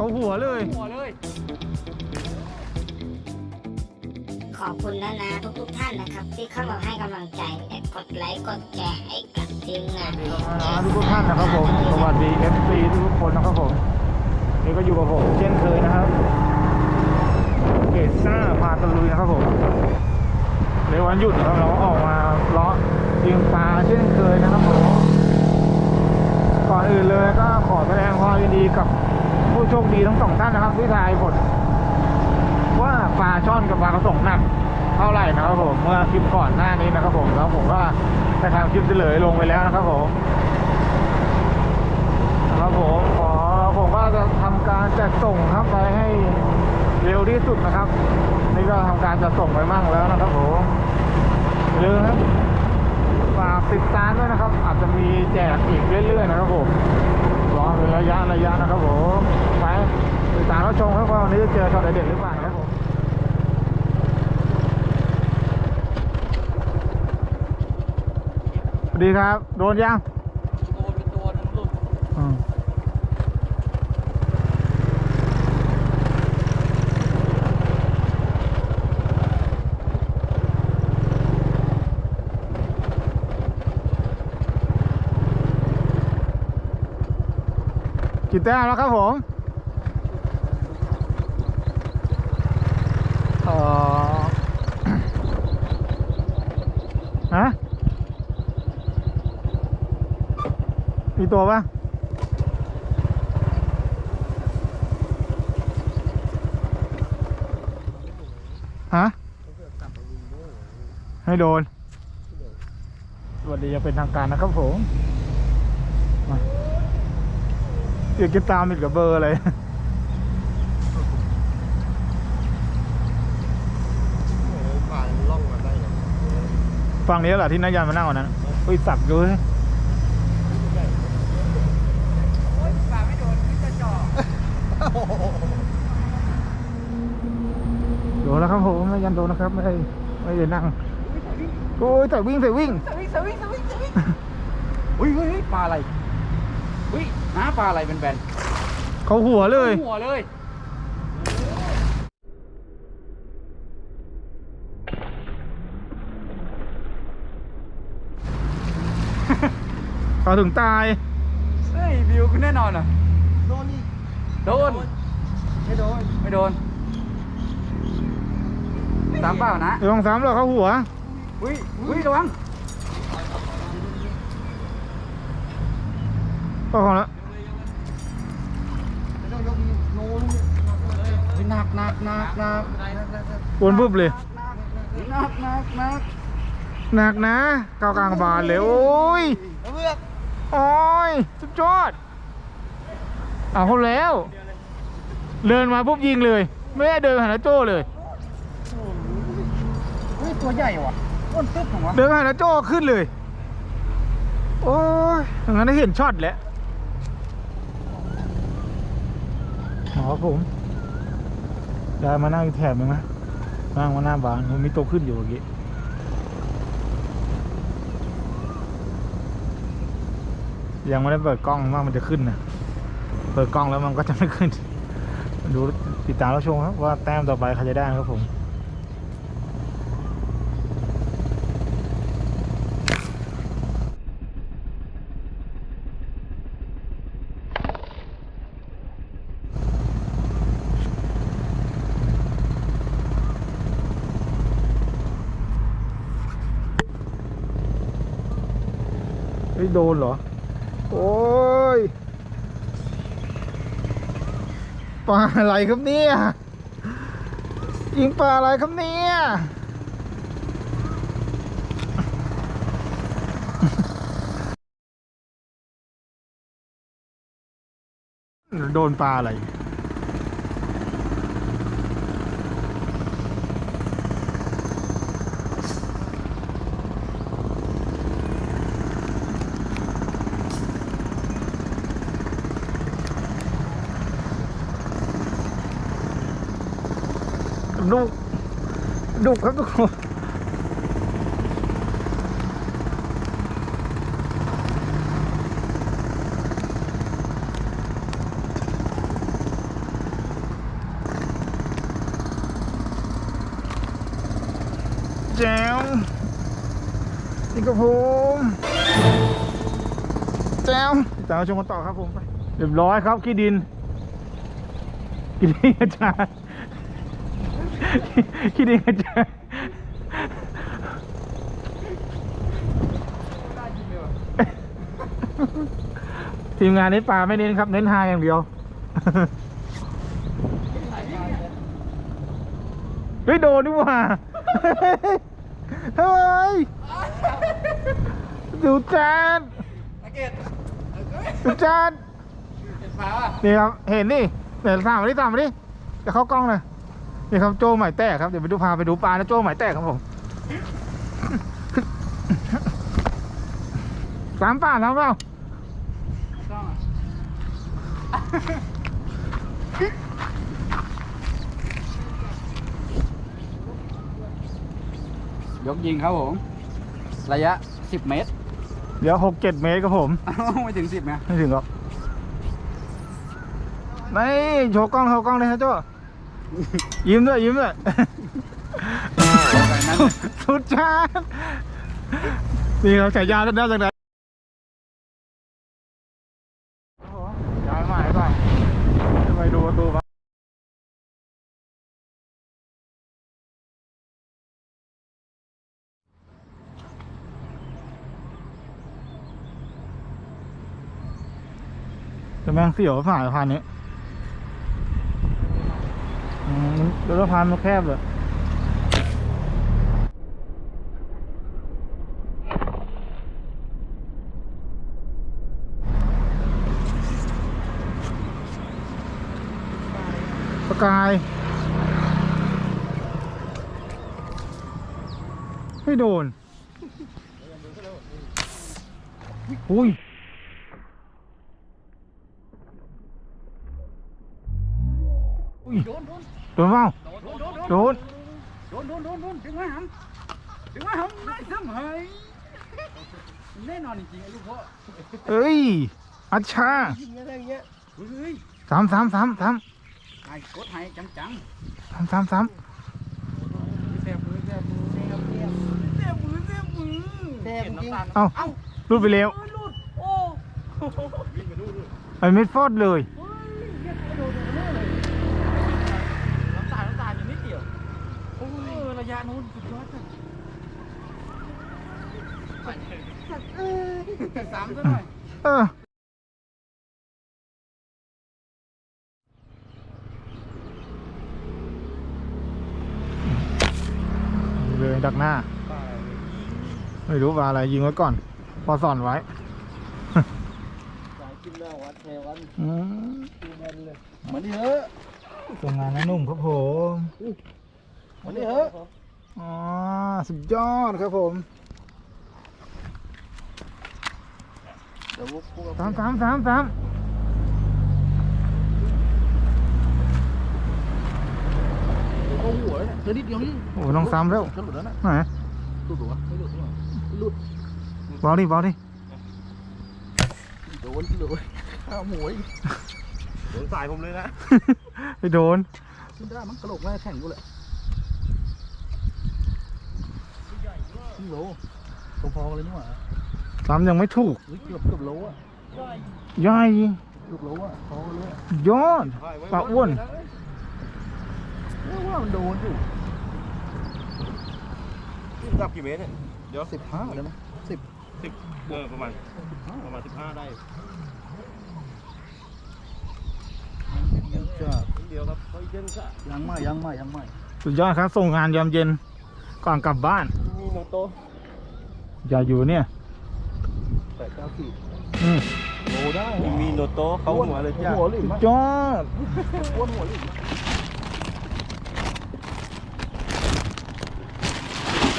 เขาหัวเลย หัวเลย ขอบคุณนะนะทุกๆท่านนะครับ ที่เข้ามาให้กำลังใจและกดไลค์กดแชร์ให้กับทีมงานทุกท่านนะครับผม สวัสดี FC ทุกคนนะครับผม นี่ก็อยู่กับผมเช่นเคยนะครับ เกตซ่าพาตะลุยนะครับผมในวันหยุดนะครับเราออกมาเลาะยิงปลาเช่นเคยนะครับผม ก่อนอื่นเลยก็ขอแสดงความยินดีกับผู้ โชคดีทั้งสองท่านนะครับที่ทายผลว่าปลาช่อนกับปลากระสงหนักเท่าไหร่นะครับผมเมื่อคลิปก่อนหน้านี้นะครับผมแล้วผมก็ได้ทำคลิปเฉลยลงไปแล้วนะครับผมครับผมขอผมก็จะทำการจัดส่งครับไปให้เร็วที่สุดนะครับ นี่ก็ทำการจัดส่งไปมั่งแล้วนะครับผมอย่าลืมครับฝากติดตามด้วยนะครับ อาจจะมีแจกอีกเรื่อยๆนะครับผม รอเป็นระยะระยะนะครับผมไปติดตามรับชมครับว่าวันนี้จะเจอช็อตเด็ดหรือเปล่านะครับผมสวัสดีครับ โดนยัง โดนเป็นตัวหนึงหลุด อืม กี่แต้มแล้วครับผมอ่อฮะมีตัวปะฮะ ให้โดน สวัสดียังเป็นทางการนะครับผมมา เดี๋ยวจะตามอีกกับเบอร์อะไรผ่านล่องมาได้ไงฝั่งนี้แหละที่นายันมานั่งวันนั้นเฮ้ยสักอยู่เว้ยโอ๊ยปลาไม่โดนที่จะจ่อโดนแล้วครับผมนายันโดนนะครับไม่ได้ไม่ได้นั่งโอ้ยแต่วิ่งแต่วิ่งสวิงสวิงสวิงสวิงอุ้ยเฮ้ยเฮ้ยปลาอะไรอุ้ย น้าปลาอะไรเป็นแบนเขาหัวเลย หัวเลย เขาถึงตาย เฮ้ยวิวคุณแน่นอนอะ โดนอีกโดน ไม่โดน ไม่โดนสามเปล่านะเดี๋ยวลองซ้ำเลยเขาหัว อุ้ยอุ้ยระวังก็ของแล้ว นักหนักหนักหนักวนปุ๊บเลยหนักหนักหนักหนักนะเกากลางบานเลย โอ้ยเลือกโอ้ยสุดยอดเอาเขาแล้ว เดินมาปุ๊บยิงเลย ไม่ได้เดินไปหานาโจ้เลยเฮ้ยตัวใหญ่ว่ะอ้วนตึ๊บของวะเดินไปหานาโจ้ขึ้นเลย โอ้ยอย่างนั้นได้เห็นช็อตแล้วอ๋อครับผม ได้มานั่งอีกแถบหนึงนะนั่งมาหน้าบานมันมีโตขึ้นอยู่เมื่อกี้ยังไม่ได้เปิดกล้องว่ามันจะขึ้นนะเปิดกล้องแล้วมันก็จะไม่ขึ้น ดูติดตามรับชมครับว่าแต้มต่อไปใครจะได้ครับผม ไม่โดนเหรอ โอ้ยปลาอะไรครับเนี่ยยิงปลาอะไรครับเนี่ยโดนปลาอะไร ดุครับทุกคนแจ๋วนี่ก็ผมแจ๋วแต่เราชมกันต่อครับผมไปเรียบร้อยครับขี้ดินกินอาจารย์ ขี้ดินกระจายทีมงานนี้ปลาไม่เน้นครับ เน้นหาอย่างเดียว เฮ้ย โดนนี่หว่า เฮ้ย ดูจานตะเกตดูจานเห็นปลาป่ะนี่ครับ เห็นนี่เดี๋ยวตามมาดิตามมาดิเดี๋ยวเข้ากล้องหน่อย นี่ครับโจ้ใหม่แตกครับเดี๋ยวไปดูพาไปดูปลานะโจ้ใหม่แตกครับผมสามป่าแล้วเปล่าต้องอะยกยิงครับผม ระยะ 10 เมตร เดี๋ยวหกเจ็ดเมตรครับผม ไม่ถึง 10นะไม่ถึงหรอกไม่โชว์กล้องโชว์กล้องเลยฮะโจ้ ยิ้มด้วยยิ้มด้วยจากนั้นสุดชาตินี่เขาฉายาแล้วน่าจากไหนย้ายใหม่ป่ะจะไปดูประตูป่ะจะแม่งเสียวผ่านสะพานนี้ อืมแล้วสะพานมันแคบเลยประกาย ไม่โดนอุ้ย trốn vào trốn trốn trốn trốn trốn đừng nói hầm đừng nói hầm nói dám hơi ơi, nó chỉ lúc vợ ơi à cha sắm sắm sắm sắm ai cốt hay chấm trắng sắm sắm sắm เอาลูดไปเร็วไอ้เม็ดฟอดเลย สุดยอดเลยสามซะหน่อยเออเลยดักหน้า ไม่รู้ว่าอะไรยิงไว้ก่อน พอสอนไว้สายกินแล้ววัดแทวันอืมดูแมนเลยเหมือนนี่เถอะทำงานนะหนุ่มครับผมเหมือนนี่เถอะ อ๋อ สุดยอดครับผมเดี๋ยวพวกพวกสามสามสามสามโอ้โหเธอนิดเดียวนี่โอ้น้องซ้ำแล้วจะหลุดแล้วนะไหนหลุดหรอไม่หลุดหรอหลุดบอลดิบอลดิโดนโดนข้าวหมูโดนสายผมเลยนะไปโดนขึ้นได้มั้งกระโหลกแม่แข็งกูเลยค รึ่งโลพอๆเลยนี่หว่าซ้ำยังไม่ถูกเฮ้ยเกือบเกือบโลอะย่อยเกือบโลอะพอเลยยอดปลาอ้วน ว่ามันโดนอยู่จับกี่เมตรเนี่ยเดี๋ยวสิบห้าเลยมั้ยสิบสิบเออประมาณประมาณสิบห้าได้จะเดียวครับเขาเย็นซะยังไม่ยังไม่ยังไม่สุดยอดครับ ส่งงานยามเย็น ก่อนกลับบ้านมีโนโตอย่าอยู่เนี่ยแปดเก้าขีดอืมโลได้มีโนโตเขาหัวเลยจ้ะหัวหลิมสุดมั้ยยอดอ้วนหัวหลิม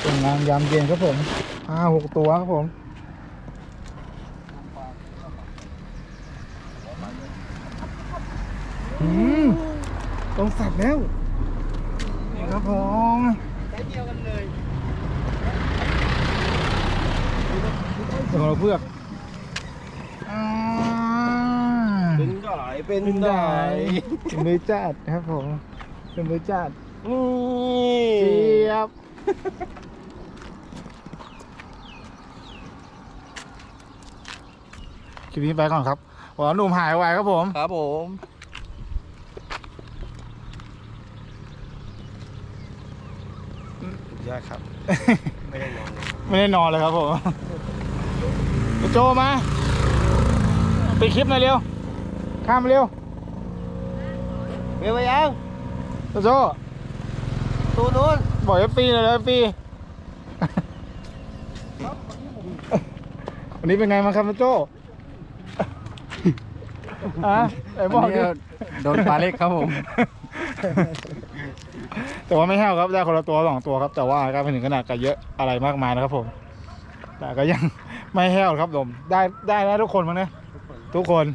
ส่งงานยามเย็นครับผมห้าหกตัวครับผมอืมต้องสับแล้วนี่ครับผม ของเราเพื่อกเป็นได้เป็นได้เป็นมือจัดครับผม เป็นมือจัดนี่เจี๊ยบคลิปนี้ไปก่อนครับหอหนุ่มหายไวครับผม ครับผมยากครับ ไม่ได้นอนเลยครับผม โจมาไปดคลิปหน่อยเร็ว ข้ามมาเร็วเมียไปยังโจตูนู้นบอกเอฟปีเลยเอฟปีวันนี้เป็นไงมางครับโจอะไอ้บอกดิโดนปลาเล็กครับผม แต่ว่าไม่แห้วครับ ได้คนละตัวสองตัวครับ แต่ว่าก็ไม่ถึงขนาดกับเยอะอะไรมากมายนะครับผม แต่ก็ยัง ไม่แห้วครับผมได้ได้แล้วทุกคนมั้งนะทุกคน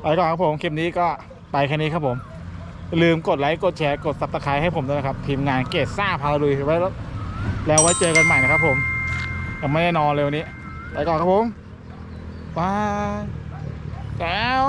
ไปก่อนครับผมคลิปนี้ก็ไปแค่นี้ครับผม ลืมกดไลค์กดแชร์กดซับสไครต์ให้ผมด้วยนะครับทีมงานเกตซ่าพาลุยไว้แล้วแล้วไว้เจอกันใหม่นะครับผมยังไม่ได้นอนเลยวันนี้ ไปก่อนครับผมบายแก้ว